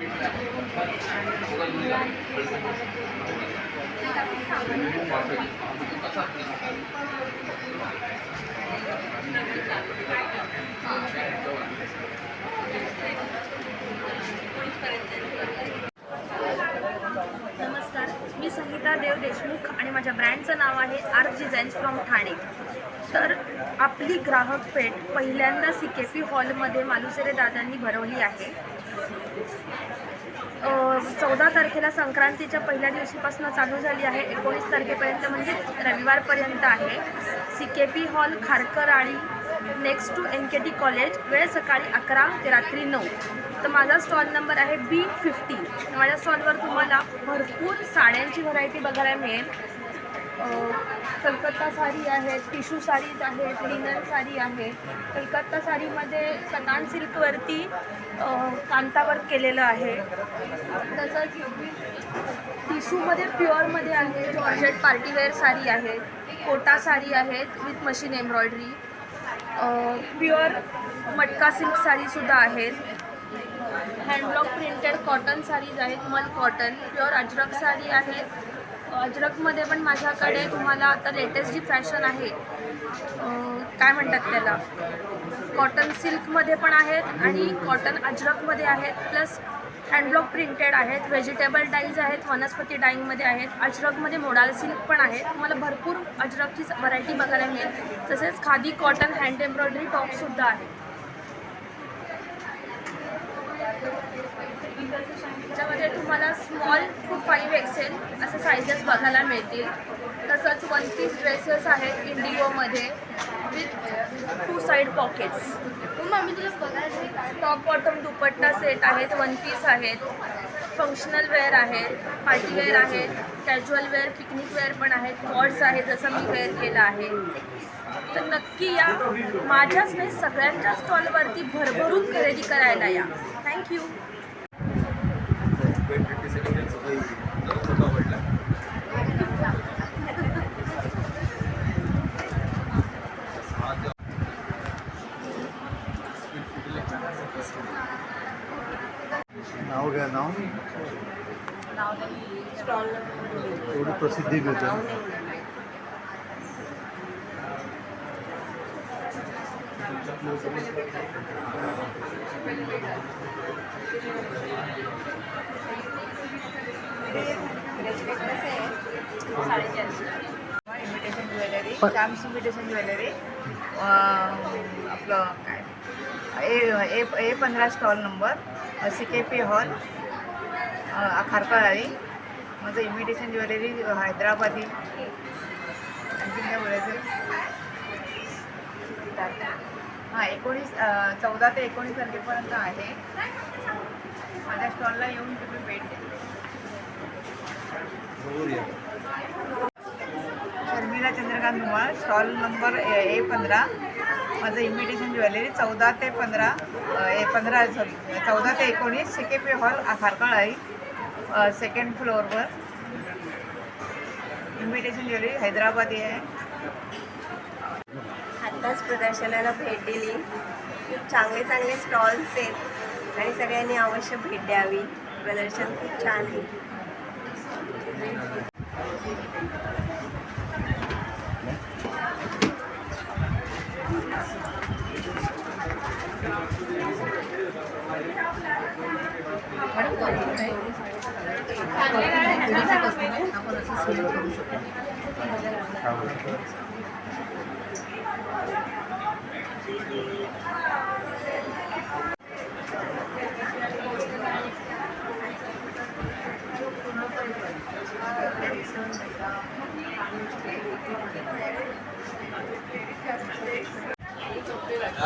नमस्कार मी संगीता देव देशमुख आणि माझ्या ब्रँडचं नाव आहे आर्ट डिझाईन्स फ्रॉम ठाणे. तर आपली ग्राहक पेठ पहिल्यांदा सी के पी हॉलमध्ये मालुसरे दादांनी भरवली आहे. चौदा तारखेला संक्रांतीच्या पहिल्या दिवशीपासून चालू झाली आहे. एकोणीस तारखेपर्यंत म्हणजे रविवारपर्यंत आहे. C K P hall Kharkarali next to N K T college वेळ सकाळी अकरा ते रात्री नऊ. तर माझा स्टॉल नंबर आहे बी फिफ्टी माझ्या स्टॉलवर तुम्हाला भरपूर साड्यांची व्हरायटी बघायला मिळेल. कलकत्ता साडी आहे टिशू साडीज आहेत लिनन साडी आहे. कलकत्ता साडीमध्ये कतान सिल्कवरती कांतावर केलेलं आहे. तसंच टिशूमध्ये प्युअरमध्ये आहे जॉर्जेट पार्टीवेअर साडी आहे कोटा साडी आहेत with machine embroidery. Pure matka silk साडीसुद्धा आहेत हँडब्लॉक प्रिंटेड कॉटन साडीज आहेत मल कॉटन प्युअर अजरक साडी आहेत अजरकमध्ये पण माझ्याकडे तुम्हाला आता लेटेस्ट जी फॅशन आहे काय म्हणतात त्याला? कॉटन सिल्कमध्ये पण आहेत आणि कॉटन अजरकमध्ये आहेत प्लस हँडब्लॉक प्रिंटेड आहेत व्हेजिटेबल डाईज आहेत वनस्पती डाईंगमध्ये आहेत अजरकमध्ये मोडाल सिल्क पण आहे तुम्हाला भरपूर अजरकची व्हरायटी बघायला मिळेल. तसेच खादी कॉटन हँड एम्ब्रॉयडरी टॉपसुद्धा आहे. त्याच्यामध्ये तुम्हाला स्मॉल टू फाईव्ह एक्सेल असे सायझेस बघायला मिळतील. तसंच वन पीस ड्रेसेस आहेत इंडिगोमध्ये with two side pockets mummy तुला बघायचं टॉप बॉटम दुपट्टा सेट आहेत वन पीस आहेत फंक्शनल वेअर आहेत पार्टीवेअर आहेत कॅज्युअल वेअर पिकनिक वेअर पण आहेत कॉर्ड्स आहेत जसं मी वेअर केलं आहे. तर नक्की या. माझ्याच नाही सगळ्यांच्या स्टॉलवरती भरभरून खरेदी करायला या. थँक्यू नाव घ्या नाव प्रसिद्धी मिळते इन्व्हिटेशन ज्वेलरी शाम्स इन्व्हिटेशन ज्वेलरी आपलं काय? ए ए ए पंधरा stall number C K P hall Kharkarali माझं इन्व्हिटेशन ज्वेलरी हैदराबादी. आणखी काय बोलायचं? हां एकोणीस चौदा ते एकोणीस तारखेपर्यंत आहे. माझ्या स्टॉलला येऊन तुम्ही भेट द्या. Sharmila Chandrakant Dhumal stall number A पंधरा. माझं इन्व्हिटेशन ज्वेलरी चौदा ते पंधरा ए पंधरा सॉरी चौदा ते एकोणीस C K P hall खारकळाई second फ्लोअरवर इन्व्हिटेशन ज्वेलरी हैदराबादी आहे आत्ताच प्रदर्शनाला भेट दिली. खूप चांगले चांगले स्टॉल्स आहेत आणि सगळ्यांनी अवश्य भेट द्यावी. प्रदर्शन खूप छान आहे.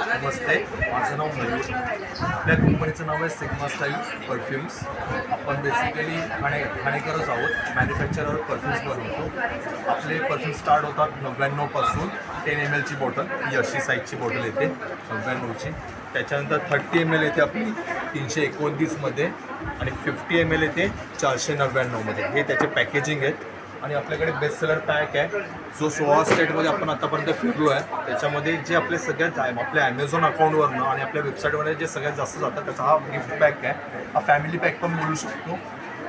नमस्ते माझं नाव मयूर. आपल्या कंपनीचं नाव आहे सिग्मा स्टाईल परफ्युम्स आपण बेसिकली ठाणे ठाणेकरच आहोत. मॅन्युफॅक्चरर परफ्युम्स बनवतो. आपले परफ्यूम स्टार्ट होतात नव्याण्णवपासून टेन एम एलची बॉटल ही अशी साईजची बॉटल येते नव्याण्णवची त्याच्यानंतर थर्टी एम एल येते आपली तीनशे एकोणतीसमध्ये आणि फिफ्टी एम एल येते चारशे नव्याण्णवमध्ये हे त्याचे पॅकेजिंग आहेत. आणि आपल्याकडे बेस्ट सेलर पॅक आहे. जो सोळा स्टेटमध्ये आपण आतापर्यंत फिरलो आहे त्याच्यामध्ये जे आपले सगळ्यात आपल्या ॲमेझॉन अकाउंटवरनं आणि आपल्या वेबसाईटवर जे सगळ्यात जास्त जातात त्याचा हा गिफ्ट पॅक आहे. हा फॅमिली पॅक पण बोलू शकतो.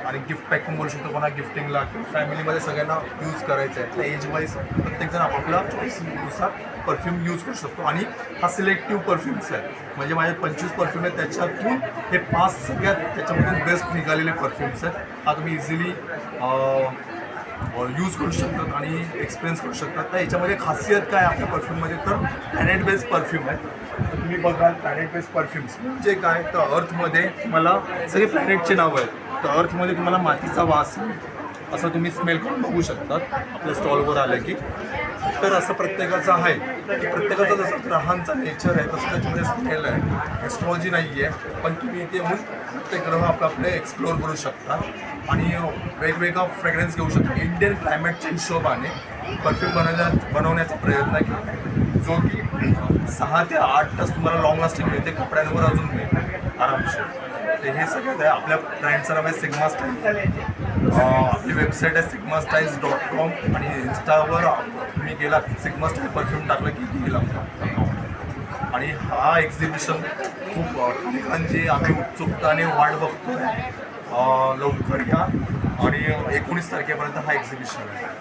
आणि गिफ्ट पॅक पण बोलू शकतो. कोणा गिफ्टिंगला फॅमिलीमध्ये सगळ्यांना यूज करायचं आहे. त्या एज वाईज प्रत्येकजण आपापला चॉईसनुसार परफ्यूम यूज करू शकतो. आणि हा सिलेक्टिव्ह परफ्यूम्स आहे. म्हणजे माझे पंचवीस परफ्यूम आहेत. त्याच्यातून हे पाच सगळ्यात त्याच्यामधून बेस्ट निघालेले परफ्यूम्स आहेत. हा तुम्ही इझिली यूज करू शकतात आणि एक्सपिरियन्स करू शकतात. तर याच्यामध्ये खासियत काय आपल्या परफ्यूममध्ये तर प्लॅनेट बेस्ड परफ्यूम आहे. तर तुम्ही बघाल प्लॅनेट बेस्ड परफ्यूम्स म्हणजे काय? तर अर्थमध्ये तुम्हाला सगळे प्लॅनेटचे नावं आहेत. तर अर्थमध्ये तुम्हाला मातीचा वास असं तुम्ही स्मेल करून बघू शकतात. आपल्या स्टॉलवर आलं की. तर असं प्रत्येकाचं आहे की प्रत्येकाचा जसं ग्रहांचा नेचर आहे तसं त्याच्यामध्ये स्मेल आहे. एस्ट्रॉलॉजी नाही आहे पण तुम्ही इथे येऊन प्रत्येक ग्रह आपलं आपले एक्सप्लोअर करू शकता. आणि वेगवेगळा फ्रेग्रन्स घेऊ शकता. इंडियन क्लायमेटच्या हिशोबाने परफ्यूम बनवण्या बनवण्याचा प्रयत्न केला. जो की सहा ते आठ तास तुम्हाला लॉंग लास्टिंग मिळते कपड्यांवर अजून मिळते. आरामशीर. तर हे सगळं आहे आपल्या ब्रँडचं नाव आहे सिग्मा स्टाईल आपली वेबसाईट आहे सिग्मा स्टाईल्स डॉट कॉम आणि इन्स्टावर तुम्ही गेला सिग्मा स्टाईल परफ्यूम टाकलं की गेला आणि हा एक्झिबिशन खूप अ, ठिकाणची आम्ही उत्सुकताने वाट बघतो लवकर या. आणि एकोणीस तारखेपर्यंत हा एक्झिबिशन आहे.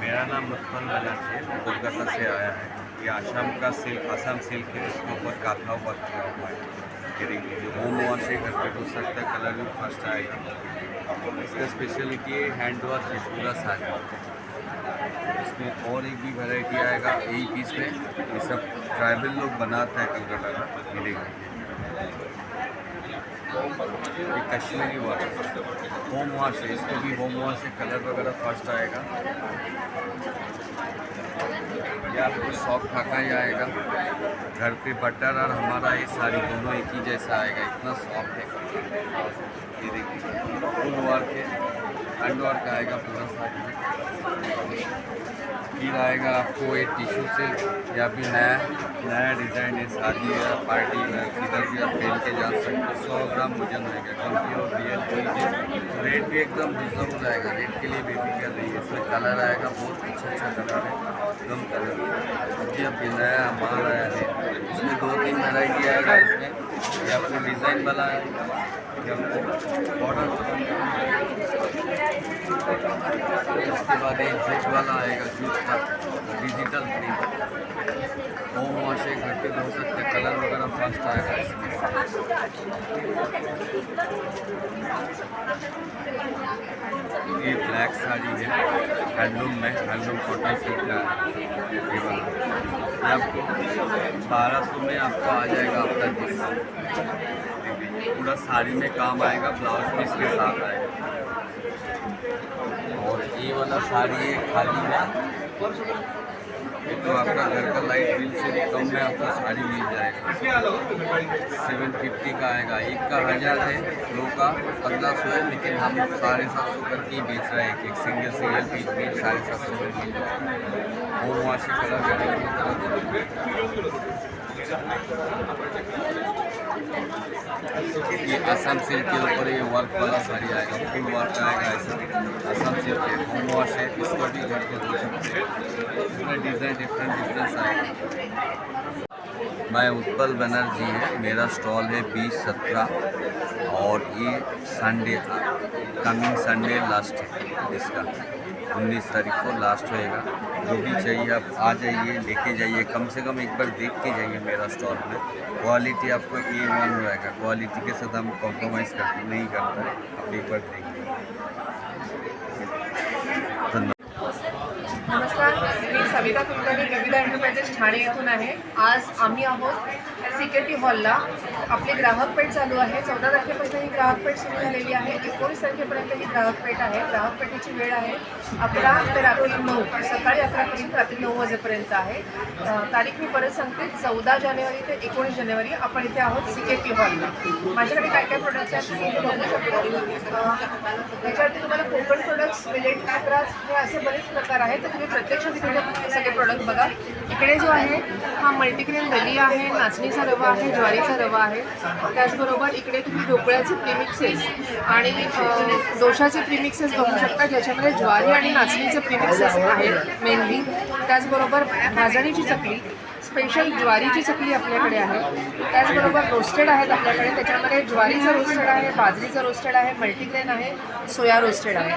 मेरा नाम उत्पन्न है कोलकाता से आया है। ये आसाम का सिल्क, आसाम सिल्क है इसके ऊपर काथा वर्क किया हुआ है। देखिए जो होम वॉश है करके हो सकता है, कलर भी फ़र्स्ट आएगा। इसका स्पेशलिटी है हैंड है पूरा सारा इसमें और एक भी वैरायटी आएगा यही पीस में ये सब ट्राइबल लोग बनाते हैं कलकत्ता में, मिलेगा। ये कश्मीरी वर्क होम वॉश है, इसको भी होम वॉश है कलर वगैरह फ़र्स्ट आएगा। ये आपको सॉफ्ट फाका ही आएगा। घर पे बटर और हमारा ये सारी दोनों एक ही जैसा आएगा, इतना सॉफ्ट है। ये देखिए फुल वर्क है। हैंड वर्क आएगा पूरा फिर आएगा आपको एक टिश्यू से या फिर नया नया डिज़ाइन है, शादी है पार्टी में किधर भी आप पहन के जा सकते हो। सौ ग्राम वज़न रहेगा क्योंकि और रियल रेट भी एकदम रिज़र्व रहेगा रेट के लिए बेबी कर रही है। इसमें कलर आएगा, बहुत अच्छा अच्छा कलर है, एकदम कलर अभी अभी नया माल आया है, इसमें दो तीन वैरायटी आएगा इसमें। ये आपको डिज़ाइन वाला बॉर्डर इसके बाद एक जूट वाला आएगा जूट का? डिजिटल प्रिंट होम वॉश एक घंटे में हो सकते कलर वगैरह फास्ट आएगा इसमें ये ब्लैक साड़ी है। हैंडलूम में हैंडलूम कॉटन सूट का ये आपको बारह सौ में आपको आ जाएगा आपका डिस्काउंट पूरा साड़ी में काम आएगा ब्लाउज पीस के साथ आएगा। और ये वाला साड़ी है खाली में। तो आपका घर का लाइट बिल से भी कम में आपको साड़ी मिल जाएगा। सेवन फिफ्टी का आएगा। एक का हज़ार है, दो का पंद्रह सौ है, लेकिन हम साढ़े सात सौ करके बेच रहे हैं एक सिंगल सिंगल पीस भी साढ़े सात सौ में मिल जाएगा। और वहाँ से कलर ये आसाम सिल्क के ऊपर ये वर्क वाला साड़ी आएगा फुल वर्क आएगा ऐसा। आसाम सिल्क है होम वॉश है, इसको भी घर हैं। इसमें डिज़ाइन डिफरेंट डिफरेंस आएगा मैं उत्पल बनर्जी है, मेरा स्टॉल है बीस सत्रह, और ये संडे था। कमिंग संडे लास्ट है, इसका। उन्नीस तारीख को लास्ट होएगा। जो भी चाहिए आप आ जाइए, लेके जाइए। कम से कम एक बार देख के जाइए मेरा स्टॉल में। क्वालिटी आपको ए वन रहेगा। क्वालिटी के साथ हम कॉम्प्रोमाइज़ कर नहीं करता। आप एक बार देखिए नमस्कार, मी सविता कुलकर्णी कविता एंटरप्राइजेस ठाणे येथून आहे. आज आम्ही आहोत सी के टी हॉलला आपली ग्राहक पेठ चालू आहे. चौदा तारखेपर्यंत ही ग्राहक पेठ सुरू झालेली आहे. एकोणीस तारखेपर्यंत ही ग्राहक पेठ आहे. ग्राहक पेठेची वेळ आहे अकरा ते रात्री नऊ. सकाळी अकरापर्यंत रात्री नऊ वाजेपर्यंत आहे. तारीख मी परत सांगते. चौदा जानेवारी ते एकोणीस जानेवारी आपण इथे आहोत सी के टी हॉलला माझ्याकडे काय काय प्रोडक्ट्स आहेत तुम्ही बघू शकता. तुम्हाला कोकण प्रोडक्ट्स मिलेट काक्रास हे असे बरेच प्रकार आहेत. तर तुम्ही प्रत्यक्ष तिकडे सगळे प्रोडक्ट बघा. इकडे जो आहे हा मल्टीग्रेन दलिया आहे नाचणीचा रवा आहे ज्वारीचा रवा आहे. त्याचबरोबर इकडे तुम्ही ढोकळ्याचे प्रिमिक्सेस आणि डोशाचे प्रिमिक्सेस बघू शकता ज्याच्यामध्ये ज्वारी आणि नाचणीचे प्रिमिक्सेस आहेत मेनली त्याचबरोबर भाजणीची चकली स्पेशल ज्वारीची चकली आपल्याकडे आहे. त्याचबरोबर रोस्टेड आहेत आपल्याकडे. त्याच्यामध्ये ज्वारीचं रोस्टेड आहे बाजरीचं रोस्टेड आहे मल्टीग्रेन आहे सोया रोस्टेड आहे.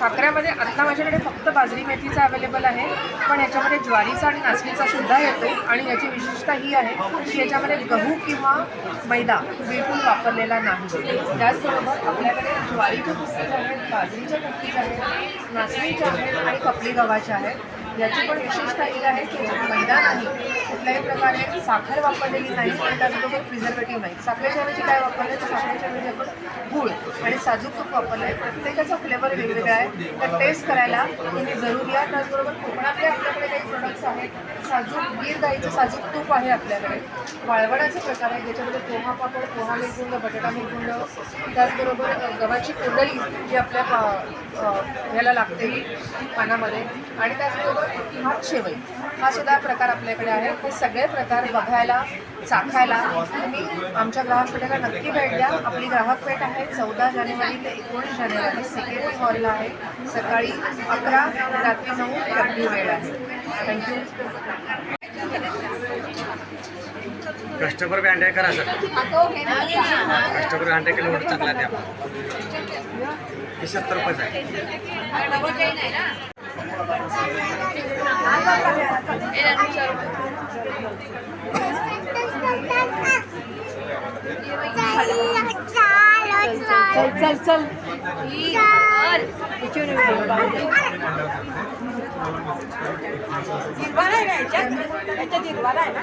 खाकऱ्यामध्ये आत्ता माझ्याकडे फक्त बाजरी मेथीचा अवेलेबल आहे पण याच्यामध्ये ज्वारीचा आणि नाचणीचा सुद्धा येतो आणि याची विशेषता ही आहे की याच्यामध्ये गहू किंवा मैदा बिलकुल वापरलेला नाही. त्याचबरोबर आपल्याकडे ज्वारीच्या कुकीज आहेत बाजरीच्या कुकीज आहेत नाचणीच्या आहेत आणि कपली गव्हाच्या आहेत. याची पण विशेषता ही आहे की मैदा नाही कुठल्याही प्रकारे साखर वापरलेली नाही आणि त्याचबरोबर प्रिझर्वेटिव्ह नाही. साखरेच्या ऐवजी काय वापरलं तर साखरेच्या ऐवजी आपण गूळ आणि साजूक तूप वापरलं आहे प्रत्येकाचा फ्लेवर वेगवेगळा आहे. तर टेस्ट करायला तुम्ही जरूर या. त्याचबरोबर कोकणातले आपल्याकडे काही प्रोडक्ट्स आहेत. साजूक गीर गाईचं साजूक तूप आहे आपल्याकडे. वाळवणाचे प्रकार आहेत. ज्याच्यामध्ये पोहा पापड पोहा मिरगुंड बटाटा मिरगुंड त्याचबरोबर गव्हाची कुंडली जी आपल्या ह्याला लागते पानामध्ये. आणि त्याचबरोबर भात शेवई हा सुद्धा प्रकार आपल्याकडे आहे. सगळे प्रकार बघायला चाखायला तुम्ही आमच्या ग्राहक पेठेला नक्की भेट द्या. आपली ग्राहक पेठ आहे. चौदा जानेवारी ते एकोणीस जानेवारी सिक्युरिटी हॉलला आहे. सकाळी अकरा रात्री नऊ रात्री वेळ आहे. थँक्यू कस्टमर बी करा सर. कस्टमर हँडल केलं चांगला द्या. हे सत्तर रुपयाचं आहे. चल चल. चल हिरवाला आहे ना याच्यात हिरवाला आहे ना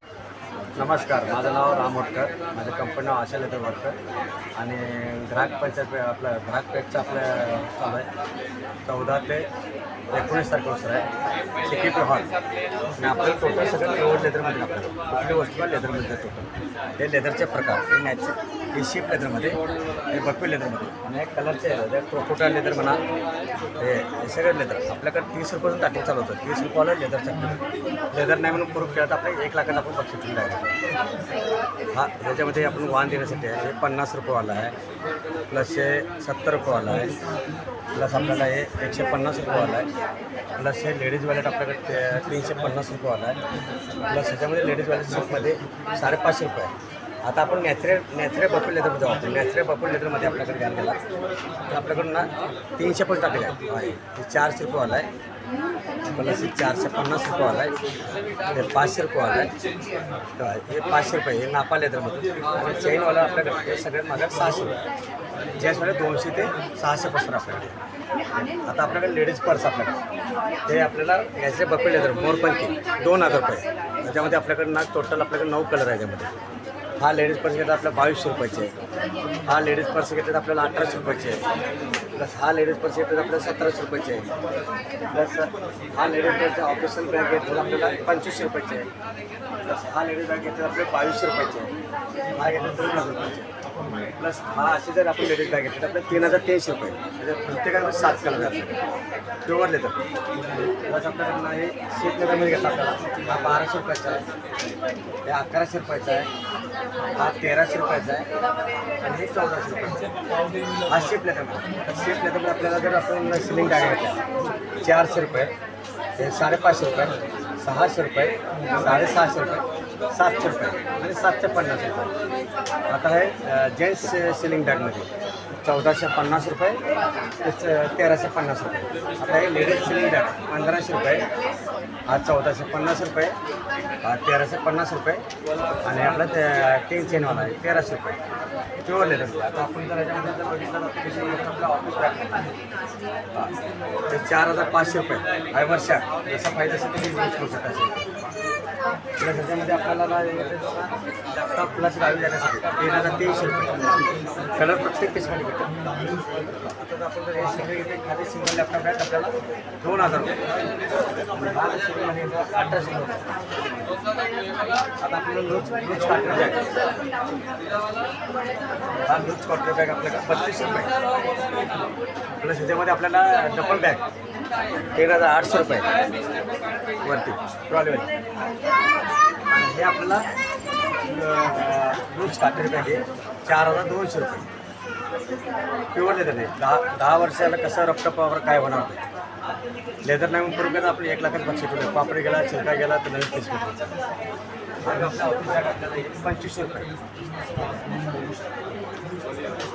नमस्कार माझं नाव राम होटकर माझं कंपनी नाव आशा लेदर वर्कर आणि ग्राहक पंचायत आपलं ग्राहक पेठचं आपलं चालू आहे. चौदा ते एकोणीस तारखेपासून आहे. Security hall. आणि आपलं टोटल सगळं प्युअर लेदरमध्ये आपल्याला कुठली वस्तू लेदरमध्ये टोटल हे लेदरचे प्रकार हे नॅचर हे शिप लेदरमध्ये हे बकवी लेदरमध्ये आणि कलरचे क्रोकोटा लेदर म्हणा हे हे सगळं लेदर आपल्याकडे तीस रुपयापासून स्टार्टिंग चालू होतं. तीस रुपयाला लेदरचं लेदर नाही म्हणून प्रूफ खेळत आपल्या एक लाखाचं आपण बक्षीस दिलं आहे हा त्याच्यामध्ये आपण वाहन देण्यासाठी आहे. हे पन्नास रुपयेवाला आहे. प्लस हे सत्तर रुपयेवाला आहे. प्लस आपल्याला हे एकशे पन्नास रुपयेवाला आहे. प्लस हे लेडीज वॅलेट आपल्याकडे ते तीनशे पन्नास रुपयेवाला आहे. प्लस ह्याच्यामध्ये लेडीज वॅलेट सेटमध्ये साडेपाचशे रुपये आहे. आता आपण नॅचरल नॅचरल बपूल लेदरमध्ये जाऊ आपण. नॅचरल बपूल लेदरमध्ये आपल्याकडे घ्यायला गेला. तर आपल्याकडून ना तीनशे पण टाकले आहे. ते चारशे रुपयेवाला आहे. प्लस चारशे पन्नास रुपयेवाला आहे. ते पाचशे रुपयेवाला आहे. हे पाचशे रुपये हे नापा लेदरमध्ये आणि चेनवाला आपल्याकडे सगळ्यात माझ्या सहाशे रुपये. जेंट्समध्ये दोनशे ते सहाशेपासून आपल्याकडे. आता आपल्याकडे लेडीज पर्स आपल्याकडे. ते आपल्याला नॅचरल बपे लेदर मोरपंकी दोन हजार रुपये. त्याच्यामध्ये आपल्याकडे ना टोटल आपल्याकडे नऊ कलर आहे त्यामध्ये. हा लेडीज पर्स घेतात आपल्याला बावीसशे रुपयाचे. आहे हा लेडीज पर्स घेतात तर आपल्याला अठराशे रुपयाचे. आहे प्लस हा लेडीज पर्स घेतात आपल्याला सतराशे रुपयाचे. आहे प्लस हा लेडीज पर्सचा ऑफिशियल बॅग घेतला आपल्याला पंचवीसशे रुपयाचे. आहे प्लस हा लेडीज बॅग घेतात तर आपल्याला बावीसशे रुपयाचे. आहे हा घेतात दोन हजार रुपयाचे. प्लस हा असे जर आपण लेडीज बॅग घेतली तर आपल्याला तीन हजार तीनशे रुपये. त्याच्यात प्रत्येकाला सात कलर असतात. प्युअर लेदर प्लस आपल्याकडनं हे शीट घेतला आपल्याला. हा बाराशे रुपयाचा आहे. हे अकराशे रुपयाचा आहे. हा तेराशे रुपयाचा आहे. आणि हे चौदाशे रुपयाचा आहे. हा शेप लेदरमध्ये शेप लेदरमध्ये आपल्याला जर आपण सिलिंग बॅग घेतल्या चारशे रुपये हे साडेपाचशे रुपये सहाशे रुपये साडेसहाशे रुपये. सातशे रुपये. आणि सातशे पन्नास रुपये. आता आहे जेंट्स सिलिंग बॅगमध्ये. चौदाशे पन्नास रुपये ते तेराशे पन्नास रुपये. आता हे लेडीज सिलिंग बॅग पंधराशे रुपये. हा चौदाशे पन्नास रुपये हा तेराशे पन्नास रुपये. आणि आपला ते टेन चेनवाला आहे तेराशे रुपये. प्युअर लेदर आता आपण जर याच्यामध्ये जर बघितलं ऑफिस बॅग ते चार हजार पाचशे रुपये. आहे वर्षात. जसा फायदा असेल तुम्ही यूज करू शकता. प्लस त्याच्यामध्ये आपल्याला ना लॅपटॉप प्लस गावी जाण्यासाठी. तीन हजार तीनशे रुपये. कलर प्रत्येक पीसमध्ये भेटेल आता आपण जर हे सगळे घेतले खाली सिंगल लॅपटॉप आहेत आपल्याला दोन हजार रुपये. अठराशे रुपये आता आपल्याला लूज लूज कॉटर बॅग हा लूज कॉटर बॅग आपल्याला बत्तीसशे रुपये. प्लस ह्याच्यामध्ये आपल्याला डबल बॅग तीन हजार आठशे रुपये. वरती. ट्रॉलीवरती आणि हे आपल्याला लूज काटेरी रुपये आहे चार हजार दोनशे रुपये. प्युअर लेदर आहे. दहा दहा वर्षाला कसं रक्तपावर काय होणार नाही. लेदर नाही म्हणून करून आपलं एक लाखात बक्षीस ठेवलं पापडी गेला छिलका गेला तर नवीन पैसे पंचवीसशे रुपये.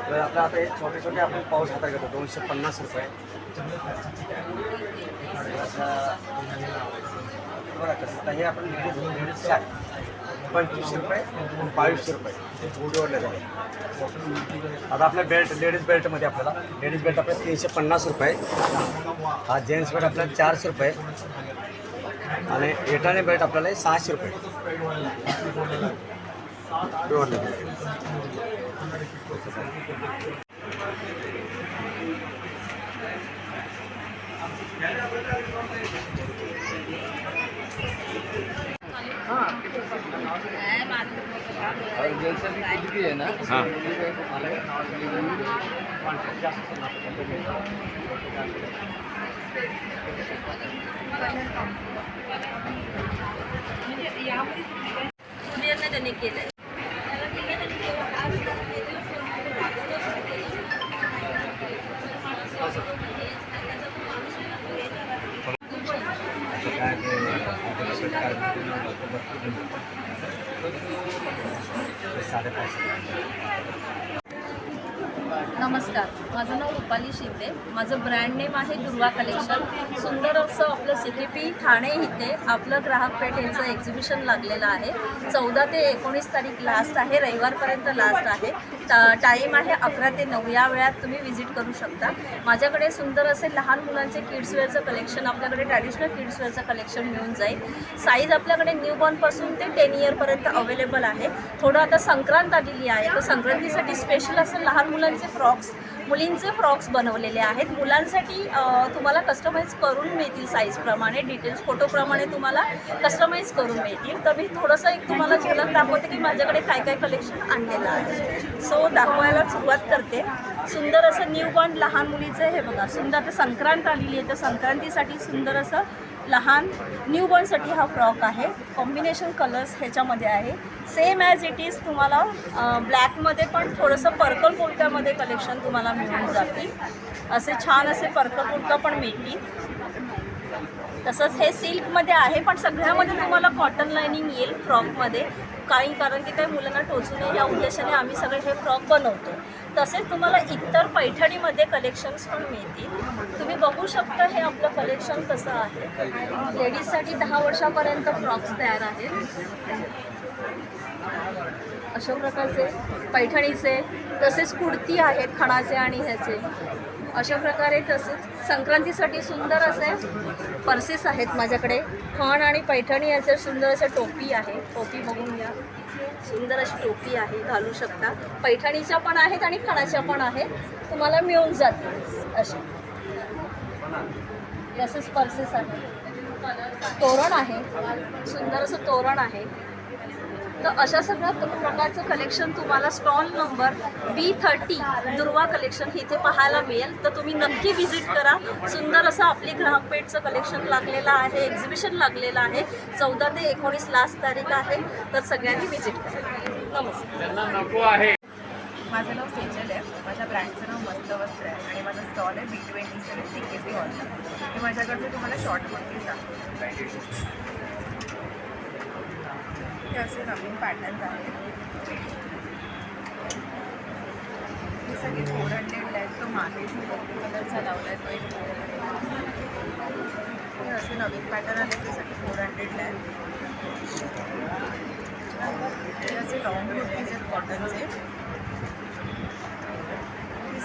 तर आपलं आता हे छोटे छोटे आपण पाऊस हातात घेतो. दोनशे पन्नास रुपये. बघा आता हे आपण लेडीज लेडीज पंचवीसशे रुपये बावीसशे रुपये. उडवले झाले आता आपल्या बेल्ट लेडीज बेल्टमध्ये आपल्याला लेडीज बेल्ट आपल्याला तीनशे पन्नास रुपये. हा जेंट्स बेल्ट आपल्याला चारशे रुपये. आणि एटाने बेल्ट आपल्याला सहाशे रुपये. लेदर कुरिअरने त्यांनी केलंय शिंदे. माझं ब्रँड नेम आहे दुर्वा कलेक्शन सुंदर असं आपलं सी के पी ठाणे इथे आपलं ग्राहक पेठेचं एक्झिबिशन लागलेलं आहे. चौदा ते एकोणीस तारीख लास्ट आहे रविवारपर्यंत लास्ट आहे. टाईम आहे अकरा ते नऊ. या वेळात तुम्ही व्हिजिट करू शकता. माझ्याकडे सुंदर असे लहान मुलांचे किड्सवेअरचं कलेक्शन आपल्याकडे ट्रॅडिशनल किड्सवेअरचं कलेक्शन मिळून जाईल. साईज आपल्याकडे न्यूबॉर्नपासून ते टेन इयरपर्यंत अवेलेबल आहे. थोडं आता संक्रांत आलेली आहे. तर संक्रांतीसाठी स्पेशल असं लहान मुलांचे फ्रॉक्स मुलींचे फ्रॉक्स बनवलेले आहेत. मुलांसाठी तुम्हाला कस्टमाइज करून मिळतील साईजप्रमाणे डिटेल्स फोटोप्रमाणे तुम्हाला कस्टमाइज करून मिळतील. तर मी थोडंसं एक तुम्हाला झलक दाखवते की माझ्याकडे काय काय कलेक्शन आणलेलं आहे. सो दाखवायला सुरुवात करते. सुंदर असं न्यू बॉर्न लहान मुलीचं हे बघा. सुंदर आता संक्रांत आलेली आहे. तर संक्रांतीसाठी सुंदर असं लहान न्यूबॉर्नसाठी हा फ्रॉक आहे. कॉम्बिनेशन कलर्स ह्याच्यामध्ये आहे. सेम ॲज इट इज तुम्हाला ब्लॅकमध्ये पण थोडंसं पर्कल कुर्त्यामध्ये कलेक्शन तुम्हाला मिळून जातील. असे छान असे पर्कल कुर्ता पण मिळतील. तसंच हे सिल्कमध्ये आहे पण सगळ्यामध्ये तुम्हाला कॉटन लाईनिंग येईल फ्रॉकमध्ये. काही कारण की त्या मुलांना टोचू नये या उद्देशाने आम्ही सगळे हे फ्रॉक बनवतो. तसेच तुम्हाला इतर पैठणीमध्ये कलेक्शन्स पण मिळतील. तुम्ही बघू शकता हे आपलं कलेक्शन कसं आहे. लेडीजसाठी दहा वर्षापर्यंत फ्रॉक्स तयार आहेत. अशा प्रकारचे पैठणीचे तसेच कुर्ती आहेत खणाचे आणि ह्याचे. अशा प्रकारे तसेच संक्रांतीसाठी सुंदर असे पर्सेस आहेत माझ्याकडे. खण आणि पैठणी याचे सुंदर असे टोपी आहे. टोपी बघून घ्या. सुंदर अशी टोपी आहे घालू शकता. पैठणीच्या पण आहेत आणि खणाच्या पण आहेत. तुम्हाला मिळून जातील. असे तसेच पर्सेस आहे. तोरण आहे. सुंदर असं तोरण आहे. तर अशा सगळ्या प्रकारचं कलेक्शन तुम्हाला stall number B thirty Durva collection इथे पाहायला मिळेल. तर तुम्ही नक्की व्हिजिट करा. सुंदर असं आपली ग्राहकपेठचं कलेक्शन लागलेलं आहे एक्झिबिशन लागलेलं आहे. चौदा ते एकोणीस लास्ट तारीख आहे. तर सगळ्यांनी व्हिजिट करा. नमस्कार. माझं नाव सेजल आहे. माझ्या ब्रँडचं नाव मस्त वस्त्र आहे. आणि माझं स्टॉल आहे B twenty seven C K P हॉलला मी माझ्याकडचे तुम्हाला शॉर्ट कुर्तीज दाखवते. हे असे नवीन पॅटर्न्स आहेत. हे सगळे फोर हंड्रेडला आहेत. तो मागे कलरचा लावला आहे तो एक हे असे नवीन पॅटर्न आले ते सगळे फोर हंड्रेडला आहेत. हे असे लॉंग कुर्तीज आहेत कॉटनचे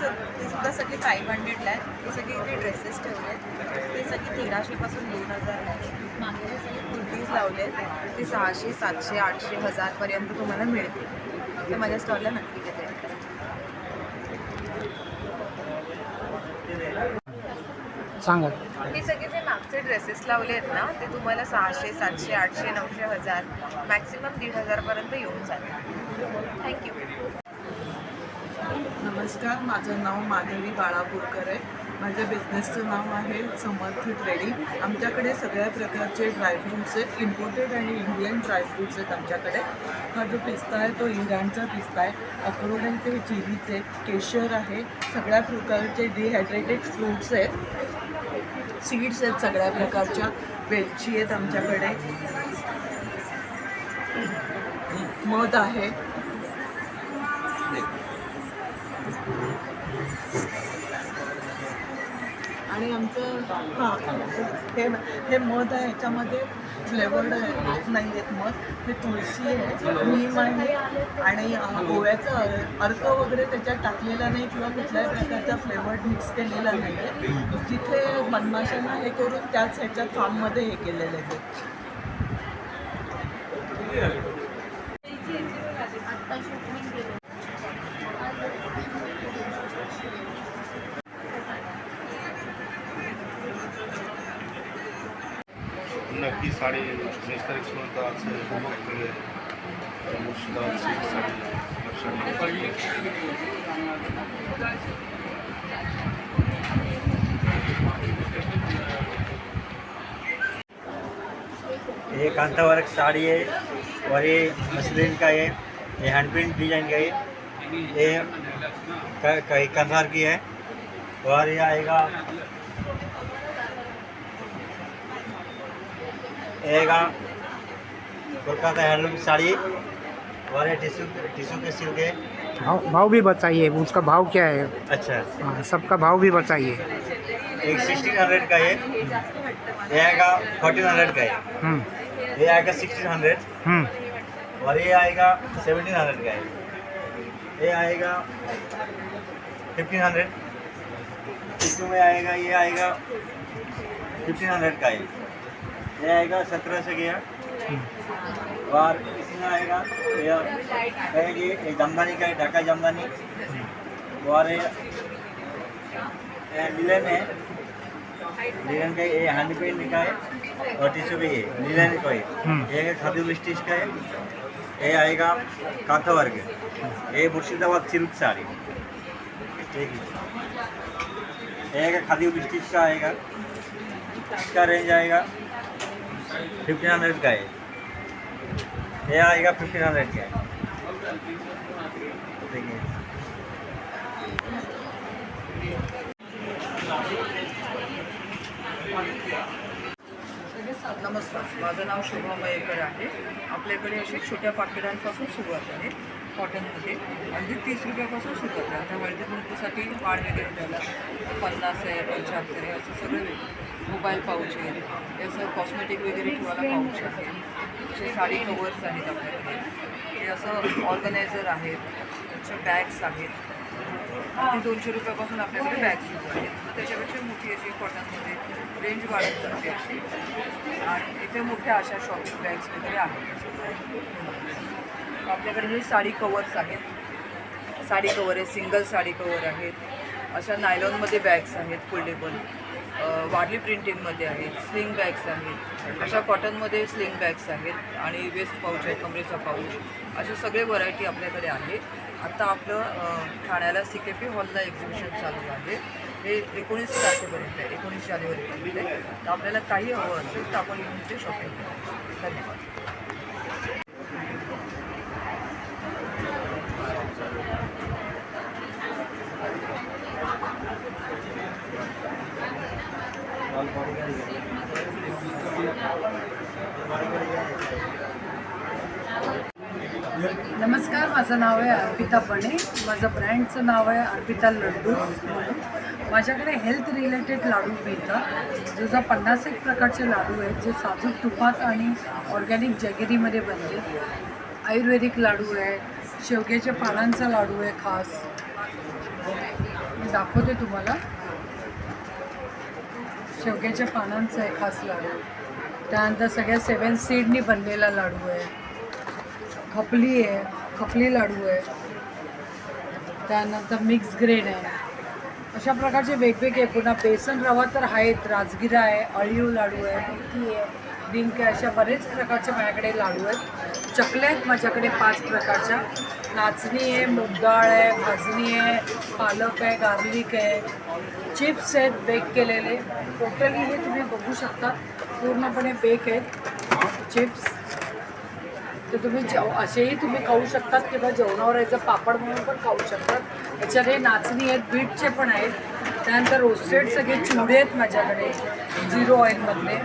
ते सुद्धा सगळे फाईव्ह हंड्रेडला आहेत. ते सगळे इथे ड्रेसेस ठेवले आहेत. ते सगळे तेराशेपासून दोन हजार आहेत. मागे सगळे लावले आहेत. ते सहाशे सातशे आठशे हजारपर्यंत तुम्हाला मिळतील. ते माझ्या स्टॉलला नक्की करा. सांगा. हे सगळे जे मागचे ड्रेसेस लावले आहेत ना ते तुम्हाला सहाशे सातशे आठशे नऊशे हजार मॅक्सिमम दीड हजारपर्यंत येऊन जातील. थँक्यू नमस्कार माझं नाव माधवी बाळापूरकर आहे. माझ्या बिझनेसचं नाव आहे समर्थ ट्रेडिंग आमच्याकडे सगळ्या प्रकारचे ड्रायफ्रूट्स आहेत. इम्पोर्टेड आणि इंडियन ड्रायफ्रूट्स आहेत आमच्याकडे. हा जो पिस्ता आहे तो इराणचा पिस्ता आहे. अक्रोड आहे ते चिलीचे केशर आहे. सगळ्या प्रकारचे डिहायड्रेटेड फ्रूट्स आहेत. सीड्स आहेत सगळ्या प्रकारच्या. वेलची आहेत आमच्याकडे. मध आहे. आणि आमचं हां हे हे मध आहे ह्याच्यामध्ये फ्लेवर्ड नाही आहेत मध. हे तुळशी आहे नीम आहे आणि गोव्याचं अर् अर्क वगैरे त्याच्यात टाकलेला नाही किंवा कुठल्याही प्रकारचा फ्लेवर्ड मिक्स केलेला नाही आहे जिथे मधमाशांना हे करून त्याच ह्याच्या फार्ममध्ये हे केलेलं आहे. ये कांता वर्क साड़ी है और ये मसलिन का है ये हैंड प्रिंट डिज़ाइन का है ये कंधार की है। और ये आएगा ये आएगा कोलकाता हैंडलूम साड़ी ये टिशू टिश्यू के सिल्क है भाव भाव भी बताइए उसका भाव क्या है? अच्छा। हाँ, सबका भाव भी बताइए एक सिक्सटीन हंड्रेड का है ये आएगा फोर्टीन हंड्रेड का है हम्म, ये आएगा सिक्सटीन हंड्रेड हम्म, और ये आएगा सेवनटीन हंड्रेड का है ये आएगा फिफ्टीन हंड्रेड इसमें में आएगा ये आएगा फिफ्टीन हंड्रेड का है ये आएगा सत्रह से गया। और इसमें आएगा ये एक जमदानी का है ढाका जमदानी और लिलन है लिलन का ये हैंड पेंट का है और टिश्यू भी है लिलन का हम्म। है ये खादी स्टिच का है ये आएगा कांथा वर्ग ये मुर्शिदाबाद सिल्क साड़ी। ठीक है। आएगा खादी स्टिच का आएगा इसका रेंज आएगा फिफ्टीन हंड्रेड का है? ये आएगा फिफ्टीन हंड्रेड का है। नमस्कार माझं नाव शोभा मयेकर आहे. आपल्याकडे असे छोट्या पाकिटांपासून सुरुवात आहे कॉटनमध्ये अगदी तीस रुपयापासून सुरुवात आहे. आता हळदी कुंकूसाठी वाढ वगैरे ठेवला पन्नास आहे पंच्याहत्तर आहे असं सगळं वेगळं. मोबाईल पाऊच आहे असं कॉस्मेटिक वगैरे ठेवायला पाऊच आहे. असे साडी कवर्स आहेत आपल्याकडे. हे असं ऑर्गनायझर आहेत. त्याचे बॅग्स आहेत. अगदी दोनशे रुपयापासून आपल्याकडे बॅग सुरू आहेत. मग त्याच्यापेक्षा मोठी अशी कॉटनमध्ये रेंज वाढत जाते. आणि इथे मोठ्या अशा शॉपिंग बॅग्स वगैरे आहेत. आपल्याकडे हे साडी कवर्स आहेत. साडी कवर आहे. सिंगल साडी कवर आहेत. अशा नायलॉनमध्ये बॅग्स आहेत फोल्डेबल वारली प्रिंटिंगमध्ये आहेत स्लिंग बॅग्स आहेत अशा कॉटनमध्ये स्लिंग बॅग्स आहेत आणि वेस्ट पाऊच आहे कमरेचा पाऊच. असे सगळे व्हरायटी आपल्याकडे आहे. आता आपलं ठाण्याला सी के पी हॉलला एक्झिबिशन चालू आहे. हे एकोणीस तारखेपर्यंत आहे एकोणीस जानेवारीपर्यंत आहे. तर आपल्याला काही हवं असेल तर आपण येऊन इथे शॉपिंग करू. धन्यवाद. माझं नाव आहे अर्पिता बने माझं ब्रँडचं नाव आहे अर्पिता लड्डू. म्हणून माझ्याकडे हेल्थ रिलेटेड लाडू मिळतात. जसं पन्नास एक प्रकारचे लाडू आहेत. जे साजूक तुपात आणि ऑर्गॅनिक जॅगेरीमध्ये बनले आयुर्वेदिक लाडू आहे. शेवग्याच्या पानांचा लाडू आहे खास. मी दाखवते तुम्हाला. शेवग्याच्या पानांचा आहे खास लाडू. त्यानंतर सगळ्या सेवन सीडनी बनलेला लाडू आहे. खपली आहे. खपली लाडू आहे. त्यानंतर मिक्स ग्रेन आहे. अशा प्रकारचे वेगवेगळे पुन्हा बेसन रवा तर आहेत. राजगिरा आहे अळीव लाडू आहे मेथी आहे डिंक आहे. अशा बरेच प्रकारचे माझ्याकडे लाडू आहेत. चकल्या आहेत माझ्याकडे पाच प्रकारच्या. नाचणी आहे मुगडाळ आहे भाजणी आहे पालक आहे गार्लिक आहे. चिप्स आहेत बेक केलेले. टोटली हे तुम्ही बघू शकता. पूर्णपणे बेक आहेत. चिप्स. तर तुम्ही जेव असेही तुम्ही खाऊ शकतात किंवा जेवणावर याचं पापड म्हणून पण खाऊ शकतात. त्याच्यात हे नाचणी आहेत बीटचे पण आहेत. त्यानंतर रोस्टेड सगळे चिवडे आहेत माझ्याकडे झिरो ऑइलमधले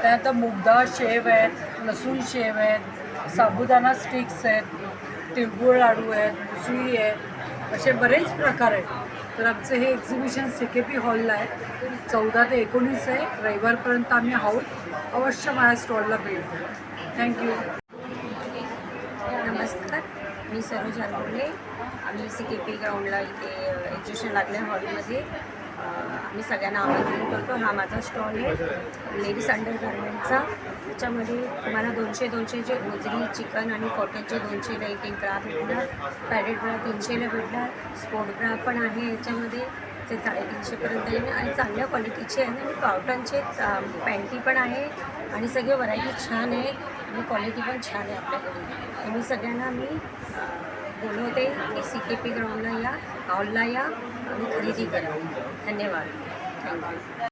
त्यानंतर मुगदा शेव आहेत लसूण शेव आहेत साबुदाणा स्टिक्स आहेत तिळगुळ लाडू आहेत उसळी आहे असे बरेच प्रकार आहेत. तर आमचं हे एक्झिबिशन सी के पी हॉलला आहे. चौदा ते एकोणीस आहे. रविवारपर्यंत आम्ही आहोत. अवश्य माझ्या स्टॉलला भेट द्या. थँक्यू मी सरोज बोलले आम्ही सी के पी ग्राउंडला इथे एक्झिबिशन लागल्या हॉलमध्ये. आम्ही सगळ्यांना आमंत्रण करतो. हा माझा स्टॉल आहे. लेडीज अंडर गार्मेंटचा त्याच्यामध्ये तुम्हाला दोनशे दोनशेचे गोजरी चिकन आणि कॉटनचे दोनशेला एक एक ब्रा भेटणार. पॅरेट ब्रा तीनशेला भेटणार. स्पोर्ट ब्रा पण आहे याच्यामध्ये. ते साडेतीनशेपर्यंत येईल. आणि चांगल्या क्वालिटीचे आहे. आणि कॉटनचे पॅन्टी पण आहे. आणि सगळे व्हरायटी छान आहे. आणि क्वालिटी पण छान आहे आपल्याकडे तर मी सगळ्यांना मी बोलवते की सी के पी ग्राउंडला या हॉलला या आणि खरेदी करा. धन्यवाद. थँक्यू